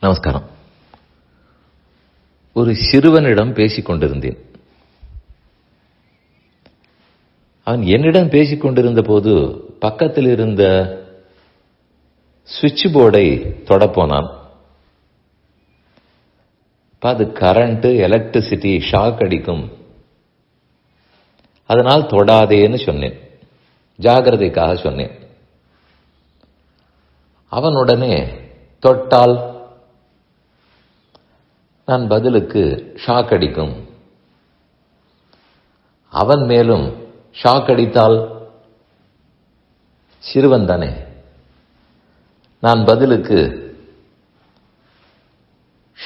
நமஸ்காரம். ஒரு சிறுவனிடம் பேசிக் கொண்டிருந்தேன் அவன் என்னிடம் பேசிக் கொண்டிருந்த போது பக்கத்தில் இருந்த சுவிட்ச் போர்டை தொடப்போனான். அது கரண்ட் எலக்ட்ரிசிட்டி ஷாக் அடிக்கும். அதனால் தொடாதேன்னு சொன்னேன். ஜாகிரதைக்காக சொன்னேன். அவன் உடனே தொட்டால் நான் பதிலுக்கு ஷாக் அடிக்கும். அவன் மேலும் ஷாக் அடித்தால் சிறுவன் தானே. நான் பதிலுக்கு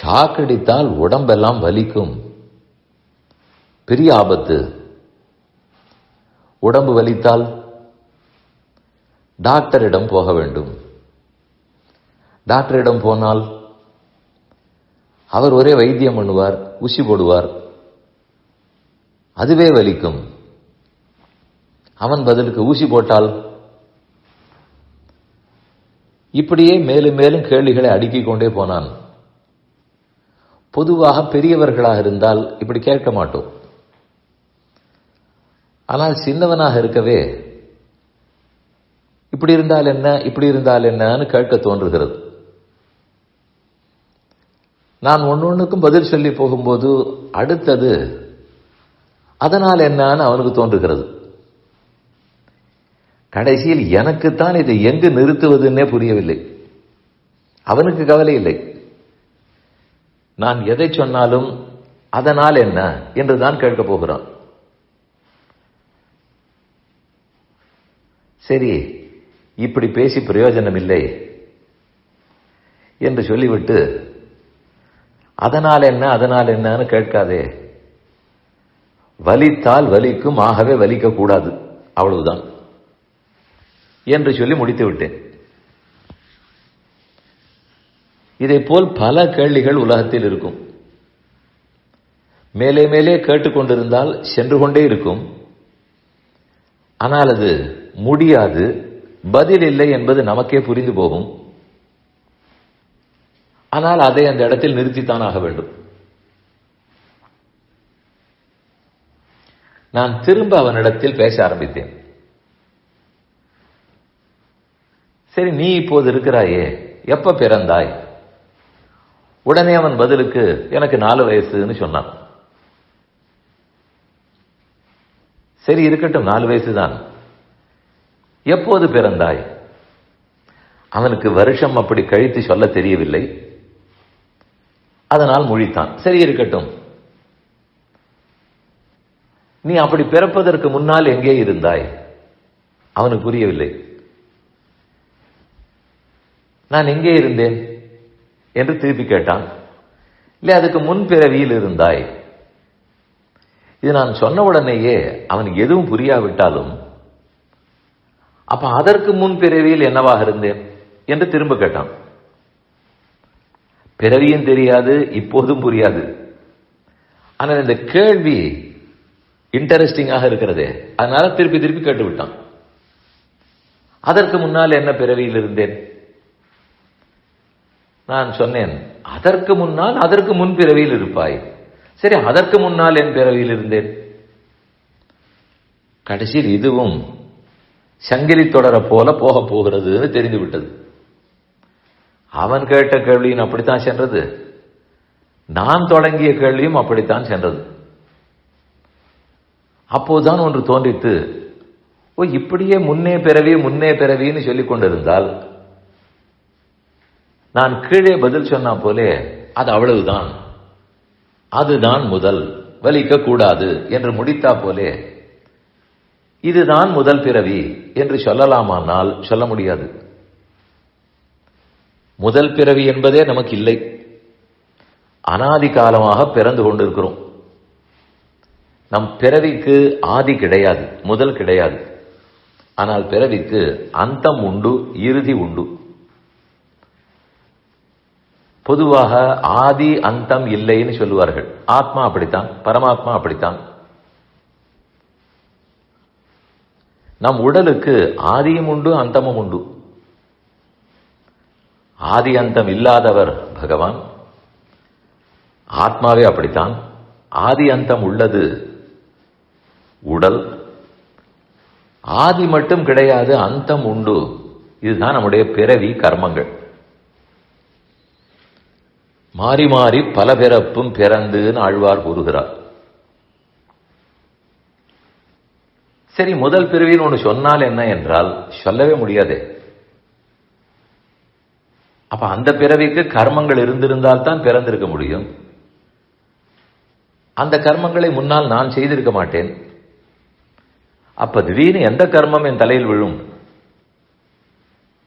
ஷாக் அடித்தால் உடம்பெல்லாம் வலிக்கும். பெரிய ஆபத்து. உடம்பு வலித்தால் டாக்டரிடம் போக வேண்டும். டாக்டரிடம் போனால் அவர் ஒரே வைத்தியம் பண்ணுவார் ஊசி போடுவார். அதுவே வலிக்கும். அவன் பதிலுக்கு ஊசி போட்டால்? இப்படியே மேலும் மேலும் கேள்விகளை அடுக்கிக் கொண்டே போனான். பொதுவாக பெரியவர்களாக இருந்தால் இப்படி கேட்க மாட்டோம். ஆனால் சின்னவனாக இருக்கவே இப்படி இருந்தால் என்ன இப்படி இருந்தால் என்னன்னு கேட்க தோன்றுகிறது. நான் ஒன்று ஒன்றுக்கும் பதில் சொல்லி போகும்போது அடுத்தது அதனால் என்னன்னு அவனுக்கு தோன்றுகிறது. கடைசியில் எனக்குத்தான் இதை எங்கு நிறுத்துவதுன்னே புரியவில்லை. அவனுக்கு கவலை இல்லை. நான் எதை சொன்னாலும் அதனால் என்ன என்றுதான் கேட்கப் போகிறான். சரி இப்படி பேசி பிரயோஜனம் இல்லை என்று சொல்லிவிட்டு அதனால் என்ன அதனால் என்னன்னு கேட்காதே. வலித்தால் வலிக்கும் ஆகவே வலிக்க கூடாது. அவ்வளவுதான். என்று சொல்லி முடித்து விட்டேன். இதை போல் பல கேள்விகள் உலகத்தில் இருக்கும். மேலே மேலே கேட்டுக்கொண்டிருந்தால் சென்று கொண்டே இருக்கும். ஆனால் அது முடியாது பதில் இல்லை என்பது நமக்கே புரிந்து போகும். ஆனால் அதை அந்த இடத்தில் நிறுத்தித்தான் ஆக வேண்டும். நான் திரும்ப அவனிடத்தில் பேச ஆரம்பித்தேன். சரி நீ இப்போது இருக்கிறாயே எப்ப பிறந்தாய்? உடனே அவன் பதிலுக்கு எனக்கு நாலு வயசுன்னு சொன்னான். சரி இருக்கட்டும் நாலு வயசுதான். எப்போது பிறந்தாய்? அவனுக்கு வருஷம் அப்படி கழித்து சொல்ல தெரியவில்லை. அதனால் மொழித்தான். சரி இருக்கட்டும். நீ அப்படி பிறப்பதற்கு முன்னால் எங்கே இருந்தாய்? அவனுக்கு புரியவில்லை. நான் எங்கே இருந்தேன்? என்று திருப்பி கேட்டான். இல்லை அதுக்கு முன் பிறவியில் இருந்தாய். இது நான் சொன்ன உடனேயே அவனுக்கு எதுவும் புரியாவிட்டாலும் அப்ப அதற்கு முன் பிறவியில் என்னவாக இருந்தேன்? என்று திரும்ப கேட்டான். பிறவியும் தெரியாது இப்போதும் புரியாது. ஆனால் இந்த கேள்வி இன்டரெஸ்டிங்காக இருக்கிறதே. அதனால திருப்பி திருப்பி கேட்டு விட்டான் அதற்கு முன்னால் என்ன பிறவியில் இருந்தேன்? நான் சொன்னேன் அதற்கு முன்னால் அதற்கு முன் பிறவியில் இருப்பாய். சரி அதற்கு முன்னால் என் பிறவியில் இருந்தேன். கடைசியில் இதுவும் சங்கிலி தொடர போல போக போகிறதுன்னு தெரிந்து விட்டது அவன் கேட்ட கேள்வியும் அப்படித்தான் சென்றது. நான் தொடங்கிய கேள்வியும் அப்படித்தான் சென்றது. அப்போதுதான் ஒன்று தோன்றித்து ஓ இப்படியே முன்னே பிறவி முன்னே பிறவின்னு சொல்லிக் கொண்டிருந்தால் நான் கீழே பதில் சொன்னா போலே அது அவ்வளவுதான். அதுதான் முதல் வலிக்க கூடாது என்று முடித்தா போலே இதுதான் முதல் பிறவி என்று சொல்லலாமானால் சொல்ல முடியாது. முதல் பிறவி என்பதே நமக்கு இல்லை அனாதி காலமாக பிறந்து கொண்டிருக்கிறோம். நம் பிறவிக்கு ஆதி கிடையாது முதல் கிடையாது. ஆனால் பிறவிக்கு அந்தம் உண்டு இறுதி உண்டு. பொதுவாக ஆதி அந்தம் இல்லைன்னு சொல்லுவார்கள். ஆத்மா அப்படித்தான் பரமாத்மா அப்படித்தான். நம் உடலுக்கு ஆதியும் உண்டு அந்தமும் உண்டு. ஆதி அந்தம் இல்லாதவர் பகவான். ஆத்மாவே அப்படித்தான். ஆதி அந்தம் உள்ளது உடல். ஆதி மட்டும் கிடையாது அந்தம் உண்டு. இதுதான் நம்முடைய பிறவி கர்மங்கள். மாறி மாறி பல பிறப்பும் பிறந்துன்னு ஆழ்வார் கூறுகிறார். சரி முதல் பிறவின்னு ஒன்று சொன்னால் என்ன என்றால் சொல்லவே முடியாதே. அப்ப அந்த பிறவிக்கு கர்மங்கள் இருந்திருந்தால் தான் பிறந்திருக்க முடியும். அந்த கர்மங்களை முன்னால் நான் செய்திருக்க மாட்டேன். அப்ப திடீர்னு எந்த கர்மம் என் தலையில் விழும்?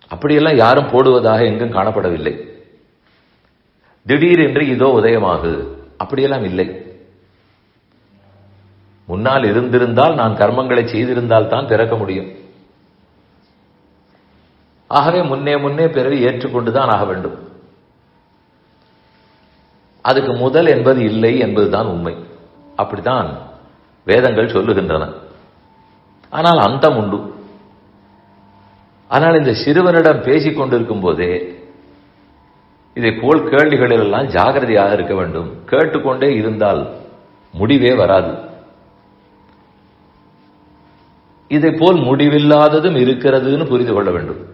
அப்படியெல்லாம் யாரும் போடுவதாக எங்கும் காணப்படவில்லை. திடீரென்று இதோ உதயமாகு. அப்படியெல்லாம் இல்லை. முன்னால் இருந்திருந்தால் நான் கர்மங்களை செய்திருந்தால் தான் பிறக்க முடியும். ஆகவே முன்னே முன்னே பிறவி ஏற்றுக்கொண்டுதான் ஆக வேண்டும். அதுக்கு முதல் என்பது இல்லை என்பதுதான் உண்மை. அப்படித்தான் வேதங்கள் சொல்லுகின்றன. ஆனால் அந்தம் உண்டு. ஆனால் இந்த சிறுவனிடம் பேசிக் கொண்டிருக்கும் போதே இதை போல் கேள்விகளில் எல்லாம் ஜாகிரதையாக இருக்க வேண்டும். கேட்டுக்கொண்டே இருந்தால் முடிவே வராது. இதை போல் முடிவில்லாததும் இருக்கிறதுன்னு புரிந்து கொள்ள வேண்டும்.